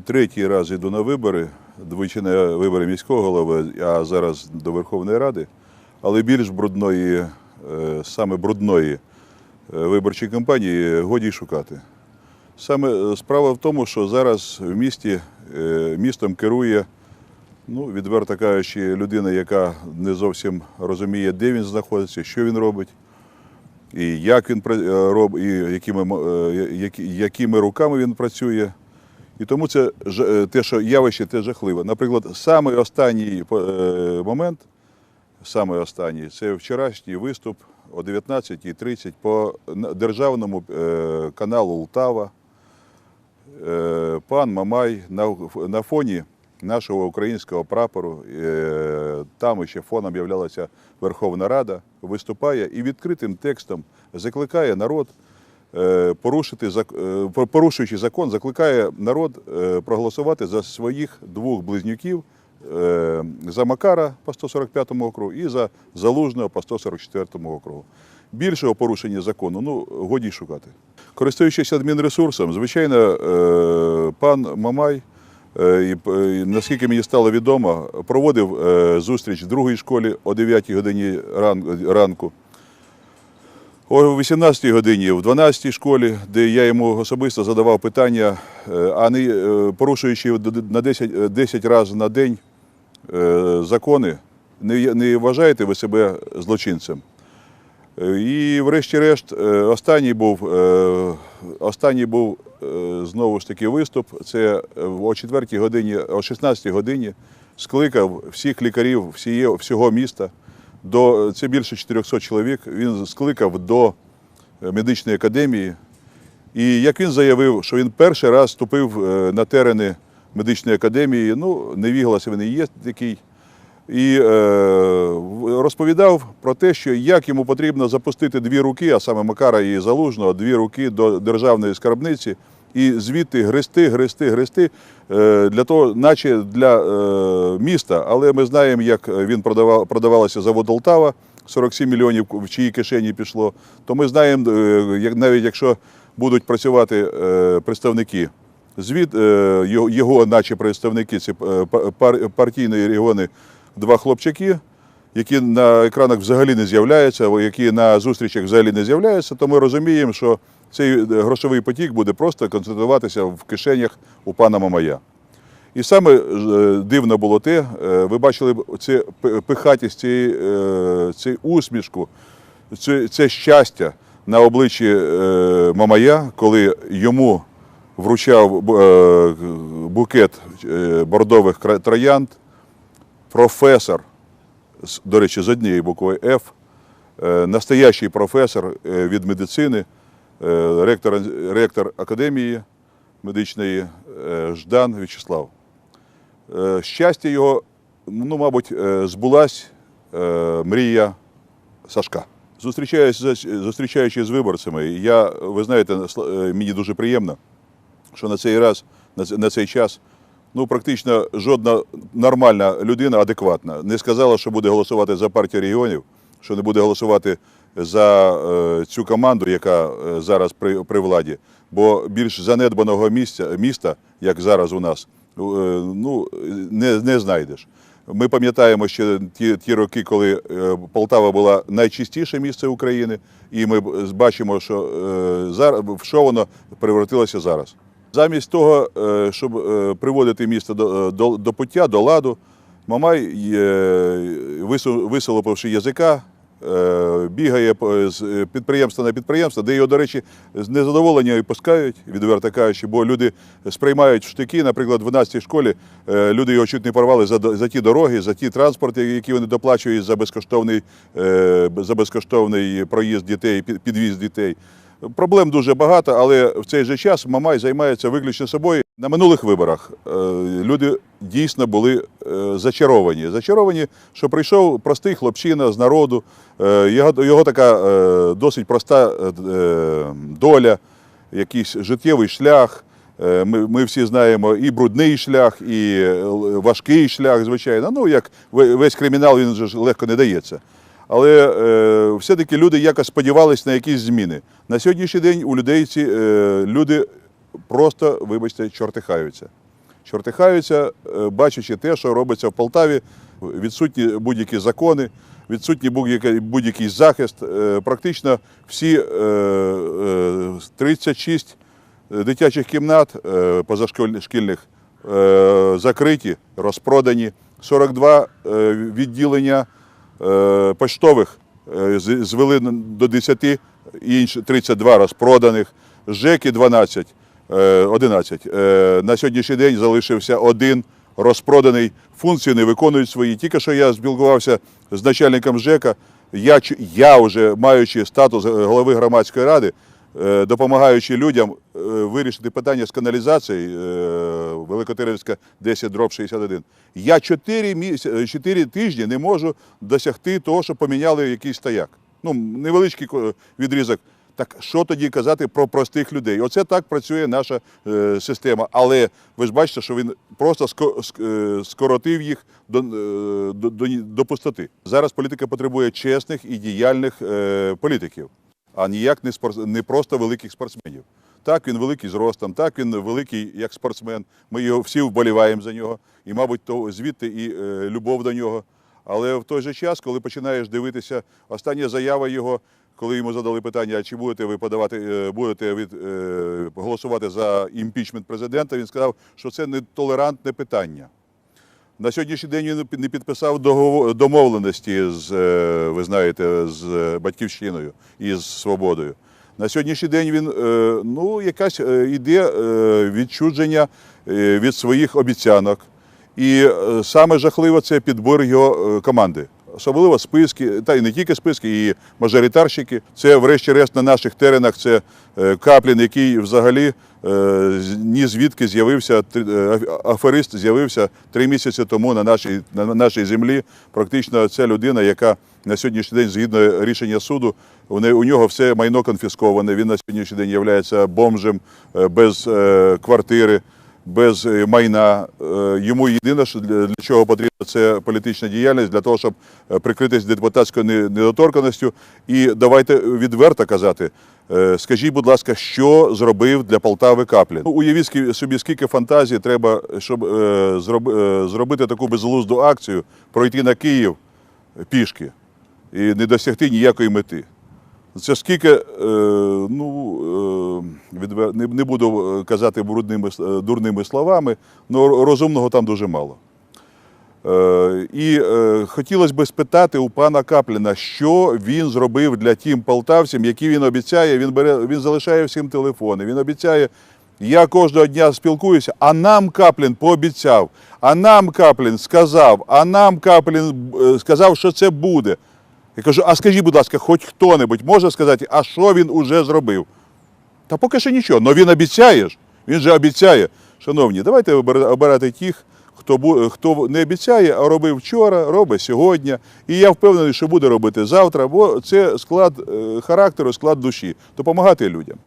третій раз йду на вибори, двічі на вибори міського голови, а зараз до Верховної Ради. Але більш брудної, е, саме брудної е, виборчої кампанії годі й шукати. Саме е, справа в тому, що зараз в місті містом керує, ну, відверто кажучи, людина, яка не зовсім розуміє, де він знаходиться, що він робить, і як він робить, і якими, якими руками він працює. І тому це е, те, що явище те жахливе. Наприклад, самий останній е, момент, самий останній, це вчорашній виступ о 19.30 по державному е, каналу Лтава. Пан Мамай на, фоні нашого українського прапору, там ще фоном являлася Верховна Рада, виступає і відкритим текстом закликає народ порушити е, порушуючи закон, закликає народ е, проголосувати за своїх двох близнюків е, за Макара по 145 округу і за Залужного по 144 округу. Більшого порушення закону ну годі шукати. Користуючись адмінресурсом, звичайно, е, пан Мамай. е, Наскільки мені стало відомо, проводив е, зустріч в другій школі о 9 годині ранку. О 18-й годині в 12 школі, де я йому особисто задавав питання, е, а не е, порушуючи на 10, е, 10 разів на день е, закони, не, не вважаєте ви себе злочинцем? І врешті-решт, останній був, останній був знову ж таки виступ. Це о 4 годині, о 16 годині скликав всіх лікарів всіє, всього міста. До, це більше 400 чоловік. Він скликав до е, медичної академії. І як він заявив, що він перший раз вступив е, на терени медичної академії, ну, невіглас він і є такий, і е, розповідав про те, що як йому потрібно запустити дві руки, а саме Макара і Залужного, дві руки до державної скарбниці, і звідти грести, грести, грести, е, для того, наче для е, міста. Але ми знаємо, як він продавав, продавалося завод Олтава, 47 мільйонів в чиї кишені пішло. То ми знаємо, е, навіть якщо будуть працювати представники звід його, наче представники, па- партійної регіони, два хлопчаки, які на екранах взагалі не з'являються, які на зустрічах взагалі не з'являються, то ми розуміємо, що цей е, грошовий потік буде просто концентруватися в кишенях у пана Мамая. І саме е, дивно було те, е, ви бачили це пихатість, цієї, е, усмішку, це, це щастя на обличчі Мамая, коли йому вручав букет бордових троянд професор, до речі, з однією буквою Ф, настоящий професор від медицини, ректор, ректор академії медичної е, Ждан В'ячеслав. Е, Щастя його, ну, мабуть, е, збулась е, мрія Сашка. Зустрічаючись з виборцями, я, ви знаєте, е, мені дуже приємно, що на цей раз, на цей час, ну практично жодна нормальна людина, адекватна, не сказала, що буде голосувати за партію регіонів, що не буде голосувати за е, цю команду, яка е, зараз при, при владі. Бо більш занедбаного місця, міста, як зараз у нас, е, ну, не, знайдеш. Ми пам'ятаємо ще ті, ті роки, коли Полтава була найчистіше місце України, і ми бачимо, що зараз що воно превратилося зараз. Замість того, щоб приводити місто до, до, до пуття, до ладу, Мамай, висолопивши язика, бігає з е, підприємства на підприємство, де його, до речі, з незадоволення і пускають, відверто кажучи, бо люди сприймають штики. Наприклад, в 12-й школі е, люди його чуть не порвали за, за ті дороги, за ті транспорти, які вони доплачують за безкоштовний, е, за безкоштовний проїзд дітей, підвіз дітей. Проблем дуже багато, але в цей же час Мамай займається виключно собою. На минулих виборах е, люди дійсно були е, зачаровані. Зачаровані, що прийшов простий хлопчина з народу, е, його, його така досить проста доля, якийсь життєвий шлях. Ми, ми всі знаємо і брудний шлях, і важкий шлях, звичайно. Ну, як ве- весь кримінал він же легко не дається. Але е, все-таки люди якось сподівалися на якісь зміни. На сьогоднішній день у людей ці е, люди просто, вибачте, чортихаються. чортихаються, е, бачачи те, що робиться в Полтаві. Відсутні будь-які закони, відсутній будь-який, захист. Е, Практично всі е, е, 36 дитячих кімнат е, позашкільних е, закриті, розпродані, 42 е, відділення поштових е, звели до 10, інші 32 розпроданих, ЖЕКи 12, е, 11. Е, На сьогоднішній день залишився один розпроданий, функції не виконують свої. Тільки що я спілкувався з начальником ЖЕКа, я, я вже маючи статус голови громадської ради, е, допомагаючи людям е, вирішити питання з каналізації е, Великотеревська 10 дроб 61. Я 4, місяці, 4 тижні не можу досягти того, що поміняли якийсь стояк. Ну, невеличкий відрізок. Так що тоді казати про простих людей? Оце так працює наша е, система. Але ви ж бачите, що він просто ско- ск- е, скоротив їх до, е, до, до, до пустоти. Зараз політика потребує чесних і діяльних е, політиків, а ніяк не, спорт, не просто великих спортсменів. Так, він великий зростом, так він великий як спортсмен. Ми його всі вболіваємо за нього, і, мабуть, то звідти і е, любов до нього. Але в той же час, коли починаєш дивитися, остання заява його, коли йому задали питання, чи будете ви подавати, е, будете від, е, голосувати за імпічмент президента, він сказав, що це нетолерантне питання. На сьогоднішній день він не підписав домовленості з, е, ви знаєте, з батьківщиною і з свободою. На сьогоднішній день він е, ну, якась е, іде відчудження від своїх обіцянок. І саме жахливо це підбор його команди. Особливо списки, та й не тільки списки, і мажоритарщики. Це, врешті-решт, на наших теренах це е, Каплін, який взагалі е, ні звідки з'явився, е, аферист з'явився три місяці тому на нашій, на нашій землі. Практично це людина, яка на сьогоднішній день, згідно рішення суду, у нього все майно конфісковане. Він на сьогоднішній день є бомжем без квартири без е, майна. Е, Йому єдине, що для, для чого потрібно, це політична діяльність для того, щоб е, прикритись депутатською не- недоторканністю. І давайте відверто казати. Скажіть, будь ласка, що зробив для Полтави Каплін? Уявіть собі, скільки фантазії треба, щоб зробити таку безглузду акцію, пройти на Київ пішки і не досягти ніякої мети. Це скільки, е, ну, е, не, буду е, казати брудними, дурними словами, але розумного там дуже мало. І хотілося б спитати у пана Капліна, що він зробив для тим полтавцям, які він обіцяє, він, бере, він залишає всім телефони, він обіцяє, я кожного дня спілкуюся, а нам Каплін пообіцяв, а нам Каплін сказав, а нам Каплін сказав, що це буде. Я кажу, а скажіть, будь ласка, хоч хто-небудь може сказати, а що він уже зробив? Та поки що нічого. але він обіцяє ж. Він же обіцяє. Шановні, давайте обирати тих, хто, хто не обіцяє, а робив вчора, робить сьогодні. І я впевнений, що буде робити завтра, бо це склад е, характеру, склад душі. Допомагати людям.